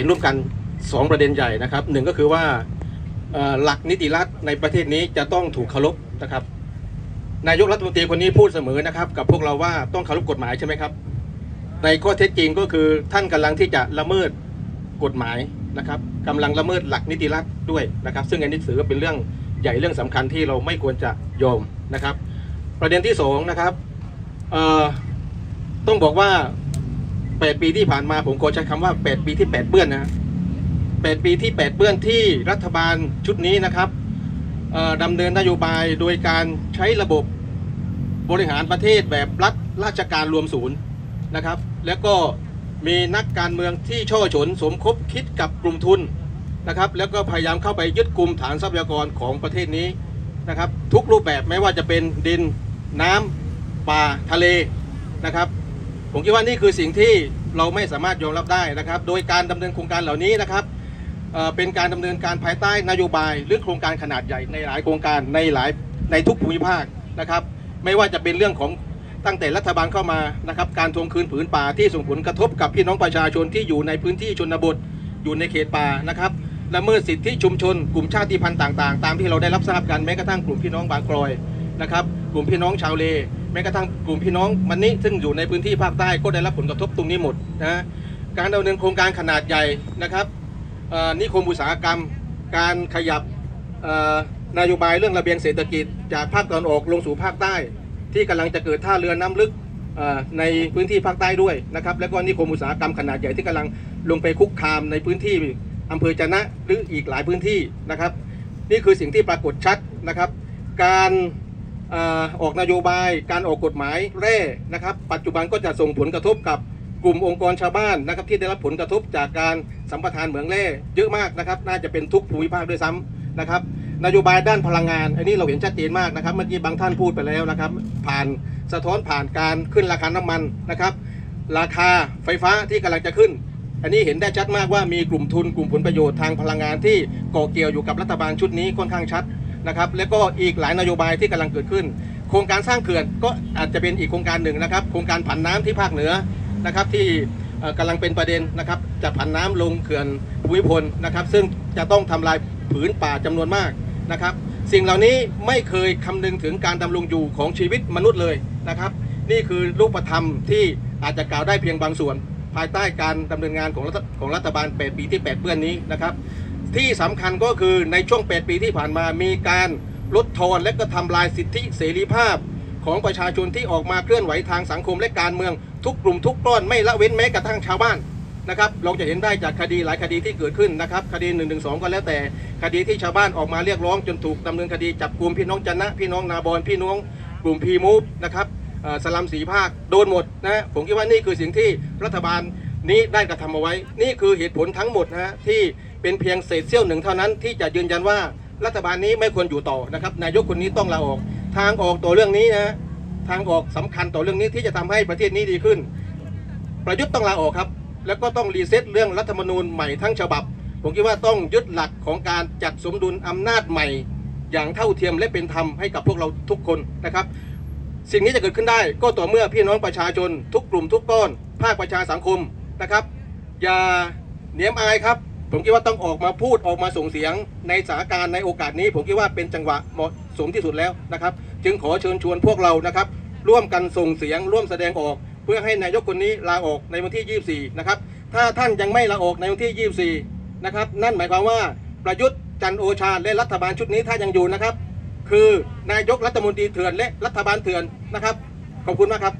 เห็นร่วมกัน 2 ประเด็นใหญ่นะครับหนึ่งก็คือว่าหลักนิติรัฐในประเทศนี้จะต้องถูกเคารพนะครับ นายกรัฐมนตรีคนนี้พูดเสมอนะครับ กับพวกเราว่าต้องเคารพกฎหมายใช่ไหมครับ ในข้อเท็จจริงก็คือท่านกำลังที่จะละเมิดกฎหมายนะครับกำลังละเมิดหลักนิติรัฐด้วยนะครับ ซึ่งอันนี้ถือว่าเป็นเรื่องใหญ่เรื่องสำคัญที่เราไม่ควรจะยอมนะครับ ประเด็นที่สองนะครับต้องบอกว่า 8ปีที่ผ่านมาผมขอใช้คำว่า8ปีที่8เปื้อนนะ8ปีที่8เปื้อนที่รัฐบาลชุดนี้นะครับเอ่อดำเนินนโยบายโดยการใช้ระบบบริหารประเทศแบบรัฐราชการรวมศูนย์นะครับ แล้วก็มีนักการเมืองที่ช่อฉนสมคบคิดกับกลุ่มทุนนะครับ แล้วก็พยายามเข้าไปยึดกลุ่มฐานทรัพยากรของประเทศนี้นะครับ ทุกรูปแบบไม่ว่าจะเป็นดินน้ำป่าทะเลนะครับ ผมคิดว่านี่คือสิ่งที่เราไม่สามารถยอมรับได้นะครับ โดยการดำเนินโครงการเหล่านี้นะครับเป็นการดำเนินการภายใต้นโยบายหรือโครงการขนาดใหญ่ในหลายโครงการในหลายในทุกภูมิภาคนะครับ ไม่ว่าจะเป็นเรื่องของตั้งแต่รัฐบาลเข้ามานะครับ การทวงคืนผืนป่าที่ส่งผลกระทบกับพี่น้องประชาชนที่อยู่ในพื้นที่ชนบทอยู่ในเขตป่านะครับละเมิดสิทธิชุมชน กลุ่มชาติพันธุ์ต่างๆ ตามที่เราได้รับทราบกันแม้กระทั่งกลุ่มพี่น้องบางกรอยนะครับ กลุ่มพี่น้องชาวเล แม้กระทั่งกลุ่มพี่น้องมันนี้ซึ่งอยู่ในพื้นที่ภาคใต้ก็ได้รับผลกระทบตรงนี้หมดนะการดำเนินโครงการขนาดใหญ่นะครับเอ่อนิคมอุตสาหกรรม การขยับนโยบายเรื่องระเบียงเศรษฐกิจ จากภาคตะวันออกลงสู่ภาคใต้ ที่กำลังจะเกิดท่าเรือน้ำลึกในพื้นที่ภาคใต้ด้วยนะครับแล้วก็นิคมอุตสาหกรรมขนาดใหญ่ที่กำลังลงไปคุกคามในพื้นที่อำเภอจะนะหรืออีกหลายพื้นที่นะครับ นี่คือสิ่งที่ปรากฏชัดนะครับ การ ออกนโยบายการออกกฎหมายแร่นะครับ ปัจจุบันก็จะส่งผลกระทบกับกลุ่มองค์กรชาวบ้านนะครับที่ได้รับผลกระทบจากการสัมปทานเหมืองแร่เยอะมากนะครับ น่าจะเป็นทุกภูมิภาคด้วยซ้ำนะครับ นโยบายด้านพลังงาน อันนี้เราเห็นชัดเจนมากนะครับ เมื่อกี้บางท่านพูดไปแล้วนะครับ ผ่านสะท้อนผ่านการขึ้นราคาน้ำมันนะครับ ราคาไฟฟ้าที่กำลังจะขึ้น อันนี้เห็นได้ชัดมากว่ามีกลุ่มทุนกลุ่มผลประโยชน์ทางพลังงานที่ก่อเกี่ยวอยู่กับรัฐบาลชุดนี้ค่อนข้างชัด นะครับและก็อีกหลายนโยบายที่กำลังเกิดขึ้น โครงการสร้างเขื่อนก็อาจจะเป็นอีกโครงการหนึ่งนะครับ โครงการผันน้ำที่ภาคเหนือนะครับที่เอ่อกำลังเป็นประเด็นนะครับจะผันน้ำลงเขื่อนภูมิพลนะครับ ซึ่งจะต้องทำลายผืนป่าจำนวนมากนะครับ สิ่งเหล่านี้ไม่เคยคำนึงถึงการดำรงอยู่ของชีวิตมนุษย์เลยนะครับ นี่คือรูปธรรมที่อาจจะกล่าวได้เพียงบางส่วน ภายใต้การดำเนินงานของรัฐของรัฐบาล8ปีที่8เปื้อนนี้นะครับ ที่สำคัญก็คือในช่วง 8 ปีที่ผ่านมามีการลดทอนและก็ทำลายสิทธิเสรีภาพ ของประชาชนที่ออกมาเคลื่อนไหวทางสังคมและการเมืองทุกกลุ่มทุกก้อนไม่ละเว้นแม้กระทั่งชาวบ้านนะครับเราจะเห็นได้จากคดีหลายคดีที่เกิดขึ้นนะครับคดี1นึก็แล้วแต่คดีที่ชาวบ้านออกมาเรียกร้องจนถูกดำเนินคดีจับกลุ่มพี่น้องจันนะพี่น้องนาบอนพี่น้องกลุ่มพีมูฟนะครับสลัมสีภาคโดนหมดนะผมคิดว่านี่คือสิ่งที่รัฐบาลนี้ได้กระทำเอาไว้ นี่คือเหตุผลทั้งหมดนะที่ เป็นเพียงเศษเสี้ยวหนึ่งเท่านั้นที่จะยืนยันว่ารัฐบาลนี้ไม่ควรอยู่ต่อนะครับ นายกคนนี้ต้องลาออก ทางออกต่อเรื่องนี้นะทางออกสำคัญต่อเรื่องนี้ที่จะทำให้ประเทศนี้ดีขึ้น ประยุทธ์ต้องลาออกครับ แล้วก็ต้องรีเซ็ตเรื่องรัฐธรรมนูญใหม่ทั้งฉบับ ผมคิดว่าต้องยึดหลักของการจัดสมดุลอำนาจใหม่ อย่างเท่าเทียมและเป็นธรรมให้กับพวกเราทุกคนนะครับ สิ่งนี้จะเกิดขึ้นได้ก็ต่อเมื่อพี่น้องประชาชน ทุกกลุ่มทุกก้อน ภาคประชาสังคมนะครับ อย่าเหนียมอายครับ ผมคิดว่าต้องออกมาพูดออกมาส่งเสียงในสถานการณ์ในโอกาสนี้ ผมคิดว่าเป็นจังหวะเหมาะสมที่สุดแล้วนะครับ จึงขอเชิญชวนพวกเรานะครับ ร่วมกันส่งเสียง ร่วมแสดงออก เพื่อให้นายกคนนี้ลาออกในวันที่ 24 นะครับ ถ้าท่านยังไม่ลาออกในวันที่ 24 นะครับ นั่นหมายความว่าประยุทธ์จันโอชาและรัฐบาลชุดนี้ถ้ายังอยู่นะครับ คือนายกรัฐมนตรีเถื่อนและรัฐบาลเถื่อนนะครับขอบคุณมากครับ